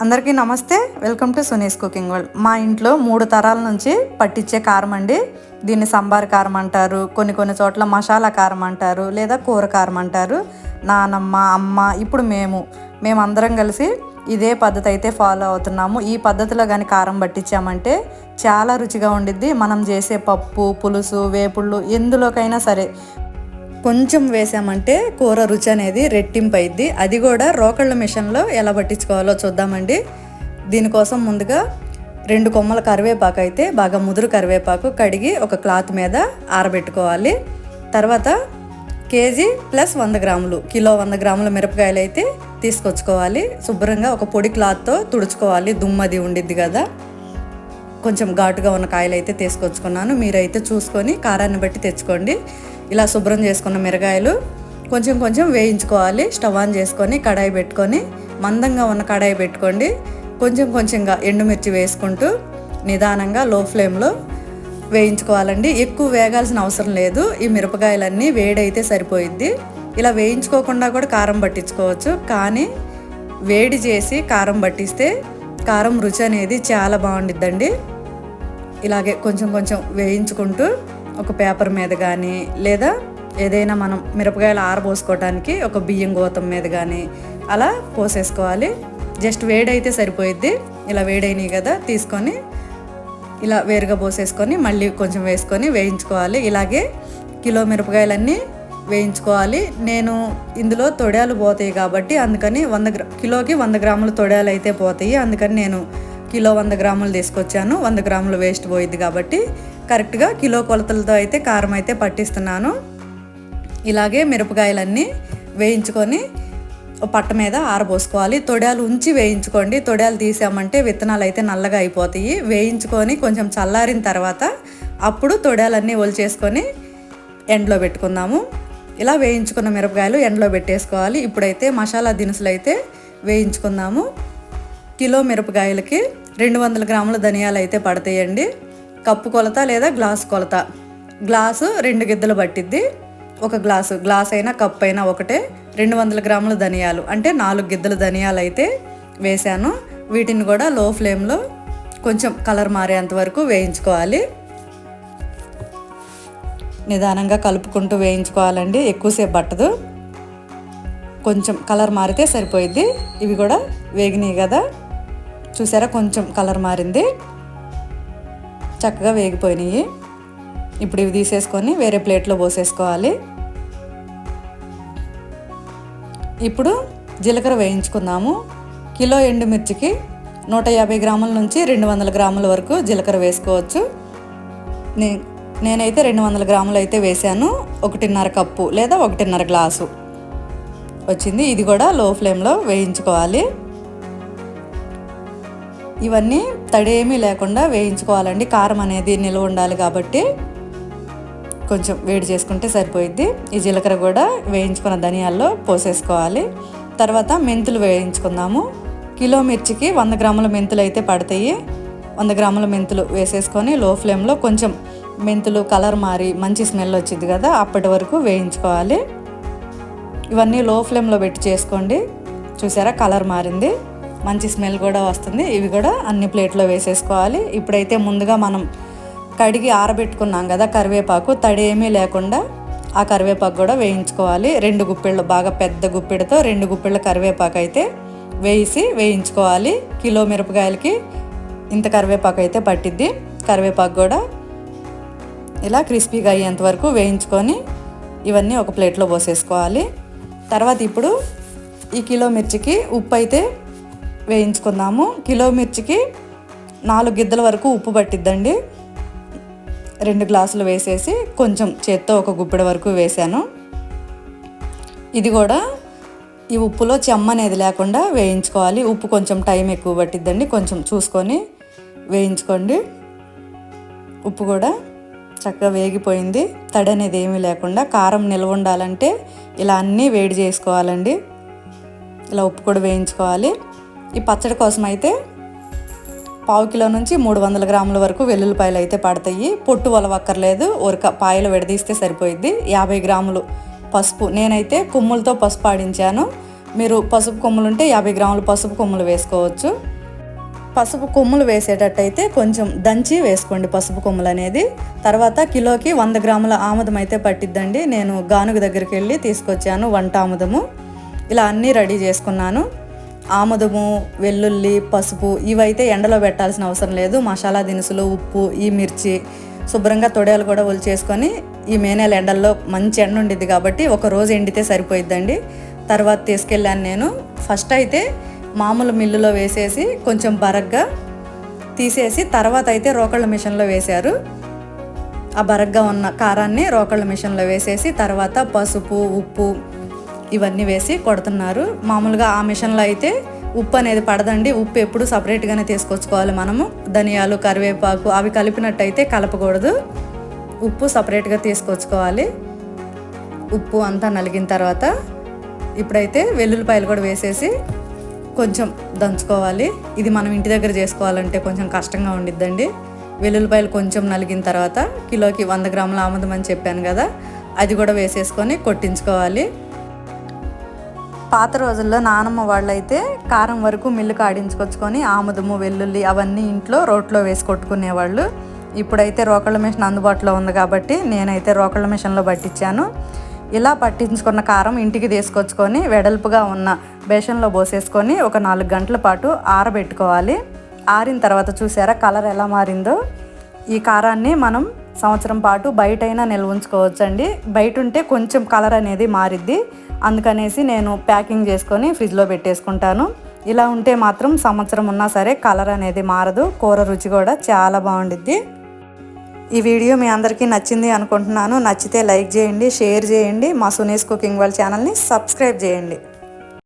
అందరికీ నమస్తే. Welcome to Suni's cooking world మా ఇంట్లో మూడు తరాల నుంచి పట్టించే కారం అండి. దీన్ని సంబార్ కారం అంటారు కొన్ని కొన్ని చోట్ల మసాలా కారం అంటారు లేదా కూర కారం అంటారు. నానమ్మ అమ్మ ఇప్పుడు మేము. మేమందరం కలిసి ఇదే పద్ధతి అయితే ఫాలో అవుతున్నాము. ఈ పద్ధతిలో కానీ కారం పట్టించామంటే చాలా రుచిగా ఉండిద్ది. మనం చేసే పప్పు పులుసు వేపుళ్ళు ఎందులోకైనా సరే. కొంచెం వేసామంటే కూర రుచి అనేది రెట్టింపు అయింది అది కూడా రోకళ్ళ మిషన్లో ఎలా పట్టించుకోవాలో చూద్దామండి. దీనికోసం ముందుగా రెండు కొమ్మల కరివేపాకు అయితే బాగా ముదురు కరివేపాకు కడిగి ఒక క్లాత్ మీద ఆరబెట్టుకోవాలి. తర్వాత కేజీ ప్లస్ వంద గ్రాములు కిలో వంద గ్రాముల మిరపకాయలు అయితే తీసుకొచ్చుకోవాలి. శుభ్రంగా ఒక పొడి క్లాత్తో తుడుచుకోవాలి. దుమ్మది ఉండిద్ది కదా. కొంచెం ఘాటుగా ఉన్న కాయలు అయితే తీసుకొచ్చుకున్నాను. మీరైతే చూసుకొని కారాన్ని బట్టి తెచ్చుకోండి. ఇలా శుభ్రం చేసుకున్న మిరగాయలు కొంచెం కొంచెం వేయించుకోవాలి. స్టవ్ ఆన్ చేసుకొని కడాయి పెట్టుకొని మందంగా ఉన్న కడాయి పెట్టుకోండి. కొంచెం కొంచెంగా ఎండుమిర్చి వేసుకుంటూ నిదానంగా లో ఫ్లేమ్లో వేయించుకోవాలండి. ఎక్కువ వేగాల్సిన అవసరం లేదు. ఈ మిరపకాయలన్నీ వేడైతే సరిపోయిద్ది. ఇలా వేయించుకోకుండా కూడా కారం పట్టించుకోవచ్చు. కానీ వేడి చేసి కారం పట్టిస్తే కారం రుచి అనేది చాలా బాగుండిద్దండి. ఇలాగే కొంచెం కొంచెం వేయించుకుంటూ ఒక పేపర్ మీద కానీ లేదా ఏదైనా మనం మిరపకాయలు ఆరబోసుకోవడానికి ఒక బియ్యం గోతం మీద కానీ అలా పోసేసుకోవాలి. జస్ట్ వేడైతే సరిపోయిద్ది. ఇలా వేడైనవి కదా తీసుకొని ఇలా వేరుగా పోసేసుకొని మళ్ళీ కొంచెం వేసుకొని వేయించుకోవాలి. ఇలాగే కిలో మిరపకాయలన్నీ వేయించుకోవాలి. నేను ఇందులో తొడాలు పోతాయి కాబట్టి అందుకని వంద గ్రా కిలోకి వంద గ్రాములు తొడాలు అయితే పోతాయి. అందుకని నేను కిలో వంద గ్రాములు తీసుకొచ్చాను. వంద గ్రాములు వేస్ట్ పోయిద్ది కాబట్టి కరెక్ట్గా కిలో కొలతలతో అయితే కారం అయితే పట్టిస్తున్నాను. ఇలాగే మిరపకాయలన్నీ వేయించుకొని పట్ట మీద ఆరబోసుకోవాలి. తొడాలు ఉంచి వేయించుకోండి. తొడాలు తీసామంటే విత్తనాలు అయితే నల్లగా అయిపోతాయి. వేయించుకొని కొంచెం చల్లారిన తర్వాత అప్పుడు తొడాలన్నీ ఒలిచేసుకొని ఎండలో పెట్టుకుందాము. ఇలా వేయించుకున్న మిరపకాయలు ఎండలో పెట్టేసుకోవాలి. ఇప్పుడైతే మసాలా దినుసులు అయితే వేయించుకుందాము. కిలో మిరపకాయలకి రెండు వందల గ్రాముల ధనియాలు అయితే పడతాయండి. కప్పు కొలత లేదా గ్లాసు కొలత? గ్లాసు రెండు గిద్దలు పట్టిద్ది. ఒక గ్లాసు గ్లాస్ అయినా కప్ అయినా ఒకటే. రెండు వందల గ్రాముల ధనియాలు అంటే నాలుగు గిద్దలు ధనియాలు అయితే వేశాను. వీటిని కూడా లో ఫ్లేమ్లో కొంచెం కలర్ మారేంత వరకు వేయించుకోవాలి. నిదానంగా కలుపుకుంటూ వేయించుకోవాలండి ఎక్కువసేపు పట్టదు. కొంచెం కలర్ మారితే సరిపోయిద్ది. ఇవి కూడా వేగినాయి కదా. చూసారా? కొంచెం కలర్ మారింది. చక్కగా వేగిపోయినాయి. ఇప్పుడు ఇవి తీసేసుకొని వేరే ప్లేట్లో పోసేసుకోవాలి. ఇప్పుడు జీలకర్ర వేయించుకుందాము. కిలో ఎండుమిర్చికి నూట యాభై గ్రాముల నుంచి రెండు వందల గ్రాముల వరకు జీలకర్ర వేసుకోవచ్చు. నే నేనైతే రెండు వందల గ్రాములు అయితే వేసాను ఒకటిన్నర కప్పు లేదా ఒకటిన్నర గ్లాసు. వచ్చింది. ఇది కూడా లో ఫ్లేమ్లో వేయించుకోవాలి. ఇవన్నీ తడేమీ లేకుండా వేయించుకోవాలండి. కారం అనేది నిల్వ ఉండాలి కాబట్టి కొంచెం వేడి చేసుకుంటే సరిపోయిద్ది. ఈ జీలకర్ర కూడా వేయించుకున్న ధనియాల్లో పోసేసుకోవాలి. తర్వాత మెంతులు వేయించుకుందాము. కిలో మిర్చికి వంద గ్రాముల మెంతులు అయితే పడతాయి. వంద గ్రాముల మెంతులు వేసేసుకొని లో ఫ్లేమ్లో కొంచెం మెంతులు కలర్ మారి మంచి స్మెల్ వచ్చింది కదా అప్పటి వరకు వేయించుకోవాలి. ఇవన్నీ లో ఫ్లేమ్లో పెట్టి చేసుకోండి. చూసారా? కలర్ మారింది. మంచి స్మెల్ కూడా వస్తుంది. ఇవి కూడా అన్ని ప్లేట్లో వేసేసుకోవాలి. ఇప్పుడైతే ముందుగా మనం కడిగి ఆరబెట్టుకున్నాం కదా కరివేపాకు. తడి ఏమీ లేకుండా ఆ కరివేపాకు కూడా వేయించుకోవాలి. రెండు గుప్పిళ్ళు బాగా పెద్ద గుప్పిడితో రెండు గుప్పిళ్ళ కరివేపాకు అయితే వేసి వేయించుకోవాలి. కిలో మిరపకాయలకి ఇంత కరివేపాకు అయితే పట్టిద్ది. కరివేపాకు కూడా ఇలా క్రిస్పీగా అయ్యేంత వరకు వేయించుకొని ఇవన్నీ ఒక ప్లేట్లో పోసేసుకోవాలి. తర్వాత ఇప్పుడు ఈ కిలో మిర్చికి ఉప్పు అయితే వేయించుకుందాము. కిలో మిర్చికి నాలుగు గిద్దల వరకు ఉప్పు పట్టిద్దండి. రెండు గ్లాసులు వేసేసి కొంచెం చేత్తో ఒక గుప్పెడ వరకు వేసాను. ఇది కూడా ఈ ఉప్పులో చెమ్మ అనేది లేకుండా వేయించుకోవాలి. ఉప్పు కొంచెం టైం ఎక్కువ పట్టిద్దండి. కొంచెం చూసుకొని వేయించుకోండి. ఉప్పు కూడా చక్కగా వేగిపోయింది. తడి అనేది ఏమీ లేకుండా కారం నిల్వ ఉండాలంటే ఇలా అన్నీ వేడి చేసుకోవాలండి. ఇలా ఉప్పు కూడా వేయించుకోవాలి. ఈ పచ్చడి కోసం అయితే పావు కిలో నుంచి మూడు వందల గ్రాముల వరకు వెల్లుల్లిపాయలు అయితే పడతాయి. పొట్టు వలవక్కర్లేదు ఉరక పాయలు విడదీస్తే సరిపోయిద్ది. యాభై గ్రాములు పసుపు. నేనైతే కొమ్ములతో పసుపు ఆడించాను. మీరు పసుపు కొమ్ములు ఉంటే యాభై గ్రాములు పసుపు కొమ్ములు వేసుకోవచ్చు. పసుపు కొమ్ములు వేసేటట్టయితే కొంచెం దంచి వేసుకోండి పసుపు కొమ్ములు అనేది. తర్వాత కిలోకి వంద గ్రాముల ఆముదం అయితే పట్టిద్దండి. నేను గానుగ దగ్గరికి వెళ్ళి తీసుకొచ్చాను వంట ఆముదము. ఇలా అన్నీ రెడీ చేసుకున్నాను. ఆముదము వెల్లుల్లి పసుపు ఇవైతే ఎండలో పెట్టాల్సిన అవసరం లేదు. మసాలా దినుసులు ఉప్పు ఈ మిర్చి శుభ్రంగా తొడేలు కూడా ఒలిచేసుకొని ఈ మేనేల ఎండల్లో మంచి ఎండ ఉండిద్ది కాబట్టి ఒక రోజు ఎండితే సరిపోయిద్దండి. తర్వాత తీసుకెళ్ళాను నేను. ఫస్ట్ అయితే మామూలు మిల్లులో వేసేసి కొంచెం బరగ్గా తీసేసి తర్వాత అయితే రోకళ్ళ మిషన్లో వేశారు. ఆ బరగ్గా ఉన్న కారాన్ని రోకళ్ళ మిషన్లో వేసేసి తర్వాత పసుపు ఉప్పు ఇవన్నీ వేసి కొడుతున్నారు. మామూలుగా ఆ మిషన్లో అయితే ఉప్పు అనేది పడదండి. ఉప్పు ఎప్పుడు సపరేట్గానే తీసుకొచ్చుకోవాలి మనము. ధనియాలు కరివేపాకు అవి కలిపినట్టయితే కలపకూడదు. ఉప్పు సపరేట్గా తీసుకొచ్చుకోవాలి. ఉప్పు అంతా నలిగిన తర్వాత ఇప్పుడైతే వెల్లుల్లిపాయలు కూడా వేసేసి కొంచెం దంచుకోవాలి. ఇది మనం ఇంటి దగ్గర చేసుకోవాలంటే కొంచెం కష్టంగా ఉండిద్దండి. వెల్లుల్లిపాయలు కొంచెం నలిగిన తర్వాత కిలోకి వంద గ్రాముల ఆముదం అని చెప్పాను కదా అది కూడా వేసేసుకొని కొట్టించుకోవాలి. పాత రోజుల్లో నానమ్మ వాళ్ళైతే కారం వరకు మిల్లు కాడించుకొచ్చుకొని ఆముదము వెల్లుల్లి అవన్నీ ఇంట్లో రోట్లో వేసి కొట్టుకునేవాళ్ళు. ఇప్పుడైతే రోకళ్ళ మిషన్ అందుబాటులో ఉంది కాబట్టి నేనైతే రోకళ్ళ మిషన్లో పట్టించాను. ఇలా పట్టించుకున్న కారం ఇంటికి తీసుకొచ్చుకొని వెడల్పుగా ఉన్న బేషన్లో పోసేసుకొని ఒక నాలుగు గంటల పాటు ఆరబెట్టుకోవాలి. ఆరిన తర్వాత చూసారా కలర్ ఎలా మారిందో? ఈ కారాన్ని మనం సంవత్సరం పాటు బయటైనా నిల్వ ఉంచుకోవచ్చండి. బయట ఉంటే కొంచెం కలర్ అనేది మారిద్ది. అందుకనేసి నేను ప్యాకింగ్ చేసుకొని ఫ్రిడ్జ్లో పెట్టేసుకుంటాను. ఇలా ఉంటే మాత్రం సంవత్సరం ఉన్నా సరే కలర్ అనేది మారదు కూర రుచి కూడా చాలా బాగుండిద్ది. ఈ వీడియో మీ అందరికీ నచ్చింది అనుకుంటున్నాను. నచ్చితే లైక్ చేయండి షేర్ చేయండి. మా సునీస్ కుకింగ్ వాళ్ళ ఛానల్ని సబ్స్క్రైబ్ చేయండి.